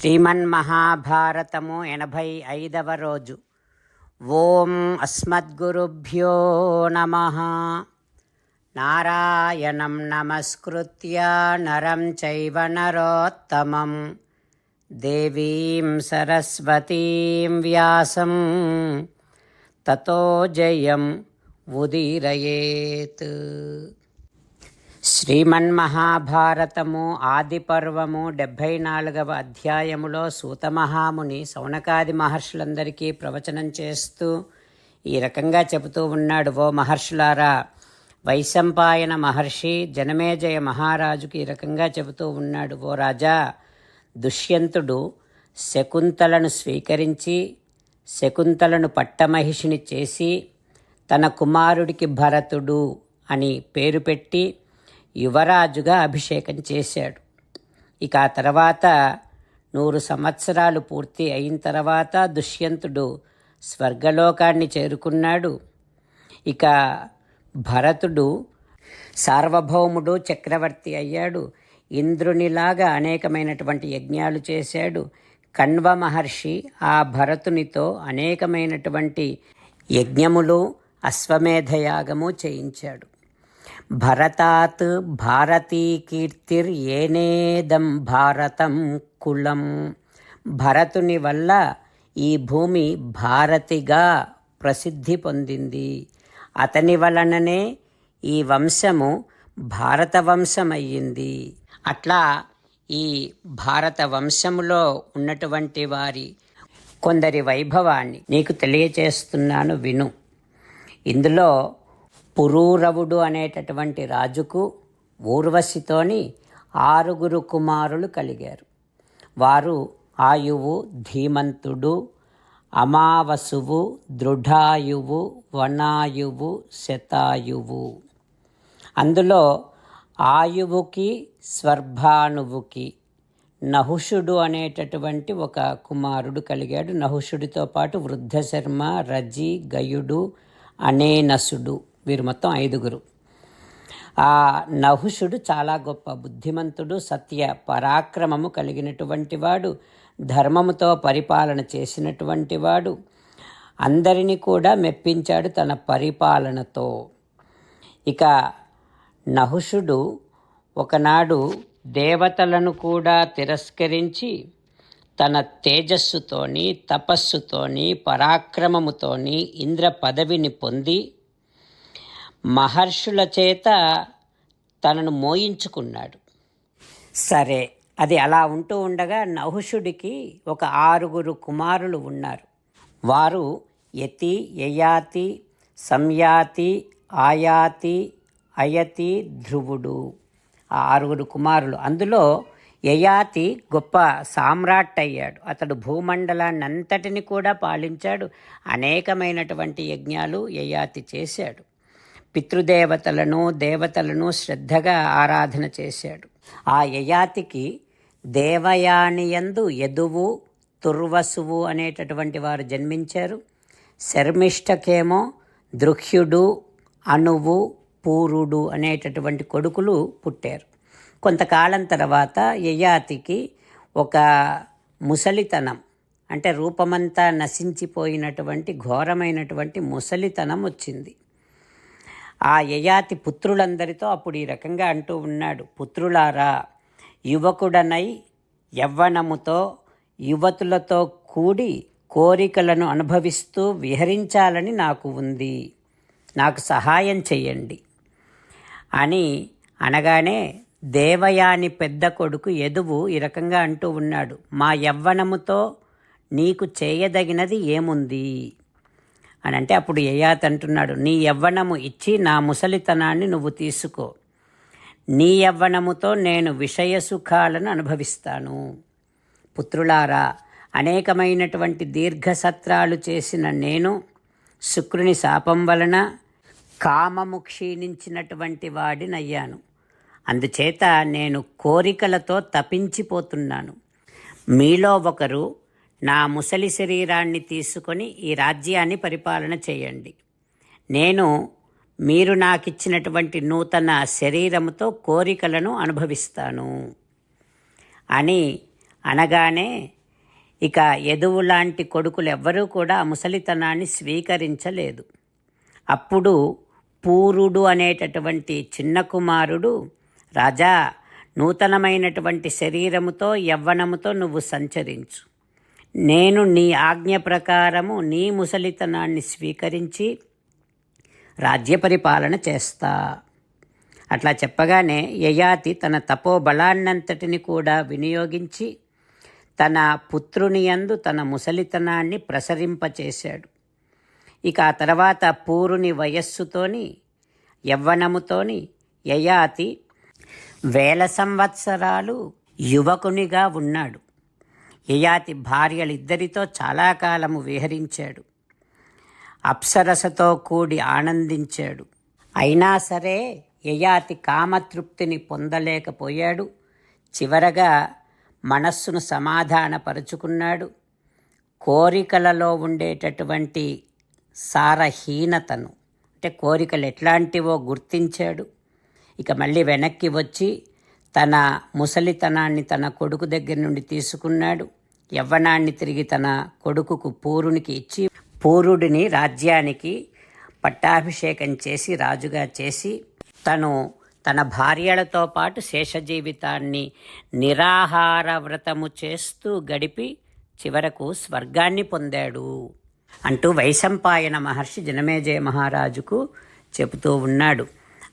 శ్రీమన్మహాభారతము ఎనభై ఐదవ రోజు. ఓం అస్మద్గురుభ్యో నమ. నారాయణం నమస్కృత్య నరం చైవ నరోత్తమం. దేవీం సరస్వతీం వ్యాసం. తతో జయం ఉదీరయేత్. శ్రీమన్మహాభారతము ఆదిపర్వము డెబ్భై నాలుగవ అధ్యాయములో సూతమహాముని సౌనకాది మహర్షులందరికీ ప్రవచనం చేస్తూ ఈ రకంగా చెబుతూ ఉన్నాడు ఓ మహర్షులారా వైశంపాయన మహర్షి జనమేజయ మహారాజుకి ఈ రకంగా చెబుతూ ఉన్నాడు ఓ రాజా దుష్యంతుడు శకుంతలను స్వీకరించి శకుంతలను పట్టమహిషిని చేసి తన కుమారుడికి భరతుడు అని పేరు పెట్టి యువరాజుగా అభిషేకం చేశాడు. ఇక ఆ తర్వాత నూరు సంవత్సరాలు పూర్తి అయిన తర్వాత దుష్యంతుడు స్వర్గలోకాన్ని చేరుకున్నాడు. ఇక భరతుడు సార్వభౌముడు చక్రవర్తి అయ్యాడు. ఇంద్రునిలాగా అనేకమైనటువంటి యజ్ఞాలు చేశాడు. కణ్వ మహర్షి ఆ భరతునితో అనేకమైనటువంటి యజ్ఞములు అశ్వమేధయాగము చేయించాడు. భరతాత్ భారతీ కీర్తిర్యేనేదం భారతం కులం. భరతుని వల్ల ఈ భూమి భారతిగా ప్రసిద్ధి పొందింది. అతని వలననే ఈ వంశము భారత వంశమయ్యింది. అట్లా ఈ భారత వంశములో ఉన్నటువంటి వారి కొందరి వైభవాన్ని నీకు తెలియచేస్తున్నాను విను. ఇందులో పురూరవుడు అనేటటువంటి రాజుకు ఊర్వశితోని ఆరుగురు కుమారులు కలిగారు. వారు ఆయువు ధీమంతుడు అమావసువు దృఢాయువు వనాయువు శతాయువు. అందులో ఆయువుకి స్వర్భానువుకి నహుషుడు అనేటటువంటి ఒక కుమారుడు కలిగాడు. నహుషుడితో పాటు వృద్ధశర్మ రజి గయుడు అనేనసుడు. వీరు మొత్తం ఐదుగురు. ఆ నహుషుడు చాలా గొప్ప బుద్ధిమంతుడు సత్య పరాక్రమము కలిగినటువంటి వాడు ధర్మముతో పరిపాలన చేసినటువంటి వాడు. అందరినీ కూడా మెప్పించాడు తన పరిపాలనతో. ఇక నహుషుడు ఒకనాడు దేవతలను కూడా తిరస్కరించి తన తేజస్సుతోని తపస్సుతోని పరాక్రమముతోని ఇంద్ర పదవిని పొంది మహర్షుల చేత తనను మోయించుకున్నాడు. సరే అది అలా ఉంటూ ఉండగా నహుషుడికి ఒక ఆరుగురు కుమారులు ఉన్నారు. వారు యతి యయాతి సంయాతి ఆయాతి అయతి ధ్రువుడు. ఆ ఆరుగురు కుమారులు. అందులో యయాతి గొప్ప సామ్రాట్ అయ్యాడు అతడు భూమండలాన్ని అంతటిని కూడా పాలించాడు. అనేకమైనటువంటి యజ్ఞాలు యయాతి చేశాడు. పితృదేవతలను దేవతలను శ్రద్ధగా ఆరాధన చేశాడు. ఆ యయాతికి దేవయానియందు యదువు తుర్వసువు అనేటటువంటి వారు జన్మించారు. శర్మిష్ఠకేమో దృహ్యుడు అణువు పూరుడు అనేటటువంటి కొడుకులు పుట్టారు. కొంతకాలం తర్వాత యయాతికి ఒక ముసలితనం అంటే రూపమంతా నశించిపోయినటువంటి ఘోరమైనటువంటి ముసలితనం వచ్చింది. ఆ యయాతి పుత్రులందరితో అప్పుడు ఈ రకంగా అంటూ ఉన్నాడు. పుత్రులారా యువకుడనై యవ్వనముతో యువతులతో కూడి కోరికలను అనుభవిస్తూ విహరించాలని నాకు ఉంది. నాకు సహాయం చెయ్యండి అని అనగానే దేవయాని పెద్ద కొడుకు ఎదువు ఈ రకంగా అంటూ ఉన్నాడు. మా యవ్వనముతో నీకు చేయదగినది ఏముంది? అని అంటే అప్పుడు యయాత్ అంటున్నాడు నీ యవ్వనము ఇచ్చి నా ముసలితనాన్ని నువ్వు తీసుకో. నీ యవ్వనముతో నేను విషయ సుఖాలను అనుభవిస్తాను. పుత్రులారా అనేకమైనటువంటి దీర్ఘసత్రాలు చేసిన నేను శుక్రుని శాపం వలన కామము క్షీణించినటువంటి వాడినయ్యాను. అందుచేత నేను కోరికలతో తపించిపోతున్నాను. మీలో ఒకరు నా ముసలి శరీరాన్ని తీసుకొని ఈ రాజ్యాన్ని పరిపాలన చేయండి. నేను మీరు నాకిచ్చినటువంటి నూతన శరీరముతో కోరికలను అనుభవిస్తాను. అని అనగానే ఇక ఎదువు లాంటి కొడుకులు ఎవ్వరూ కూడా ఆ ముసలితనాన్ని స్వీకరించలేదు. అప్పుడు పూరుడు అనేటటువంటి చిన్న కుమారుడు రాజా నూతనమైనటువంటి శరీరముతో యవ్వనముతో నువ్వు సంచరించు. నేను నీ ఆజ్ఞ ప్రకారము నీ ముసలితనాన్ని స్వీకరించి రాజ్య పరిపాలన చేస్తా. అట్లా చెప్పగానే యయాతి తన తపోబలాన్నంతటిని కూడా వినియోగించి తన పుత్రుని యందు తన ముసలితనాన్ని ప్రసరింపచేశాడు. ఇక ఆ తర్వాత పూరుని వయస్సుతోని యవ్వనముతోని యయాతి వేల సంవత్సరాలు యువకునిగా ఉన్నాడు. యయాతి భార్యలిద్దరితో చాలా కాలము విహరించాడు. అప్సరసతో కూడి ఆనందించాడు. అయినా సరే యయాతి కామతృప్తిని పొందలేకపోయాడు. చివరగా మనస్సును సమాధానపరుచుకున్నాడు. కోరికలలో ఉండేటటువంటి సారహీనతను అంటే కోరికలు ఎట్లాంటివో గుర్తించాడు. ఇక మళ్ళీ వెనక్కి వచ్చి తన ముసలితనాన్ని తన కొడుకు దగ్గర నుండి తీసుకున్నాడు. యవ్వనాన్ని తిరిగి తన కొడుకుకు పూరునికి ఇచ్చి పూరుడిని రాజ్యానికి పట్టాభిషేకం చేసి రాజుగా చేసి తను తన భార్యలతో పాటు శేష జీవితాన్ని నిరాహార వ్రతము చేస్తూ గడిపి చివరకు స్వర్గాన్ని పొందాడు అంటూ వైశంపాయన మహర్షి జనమేజయ మహారాజుకు చెబుతూ ఉన్నాడు.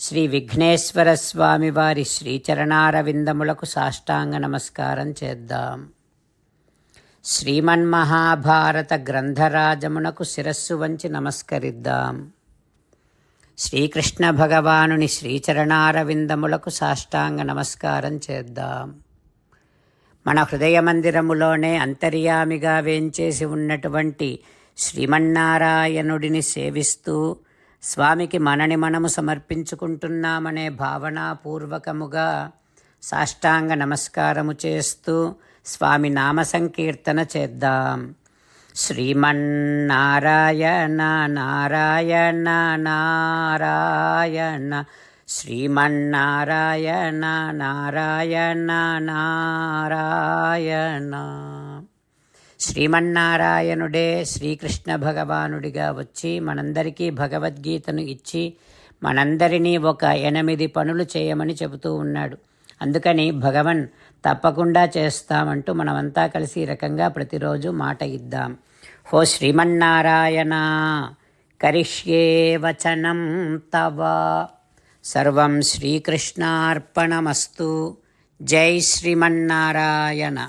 శ్రీ విఘ్నేశ్వర స్వామి వారి శ్రీచరణారవిందములకు సాష్టాంగ నమస్కారం చేద్దాం. శ్రీమన్మహాభారత గ్రంథరాజమునకు శిరస్సు వంచి నమస్కరిద్దాం. శ్రీకృష్ణ భగవానుని శ్రీచరణారవిందములకు సాష్టాంగ నమస్కారం చేద్దాం. మన హృదయ మందిరములోనే అంతర్యామిగా వేంచేసి ఉన్నటువంటి శ్రీమన్నారాయణుడిని సేవిస్తూ స్వామికి మనని మనము సమర్పించుకుంటున్నామనే భావనాపూర్వకముగా సాష్టాంగ నమస్కారము చేస్తూ స్వామి నామ సంకీర్తన చేద్దాం. శ్రీమన్నారాయణ నారాయణ నారాయణ. శ్రీమన్నారాయణ నారాయణ నారాయణ. శ్రీమన్నారాయణుడే శ్రీకృష్ణ భగవానుడిగా వచ్చి మనందరికీ భగవద్గీతను ఇచ్చి మనందరినీ ఒక ఎనిమిది పనులు చేయమని చెబుతూ ఉన్నాడు. అందుకని భగవన్ తప్పకుండా చేస్తామంటూ మనమంతా కలిసి ఈ రకంగా ప్రతిరోజు మాట ఇద్దాం. హో శ్రీమన్నారాయణ కరిష్యే వచనం తవ. సర్వం శ్రీకృష్ణార్పణమస్తు. జై శ్రీమన్నారాయణ.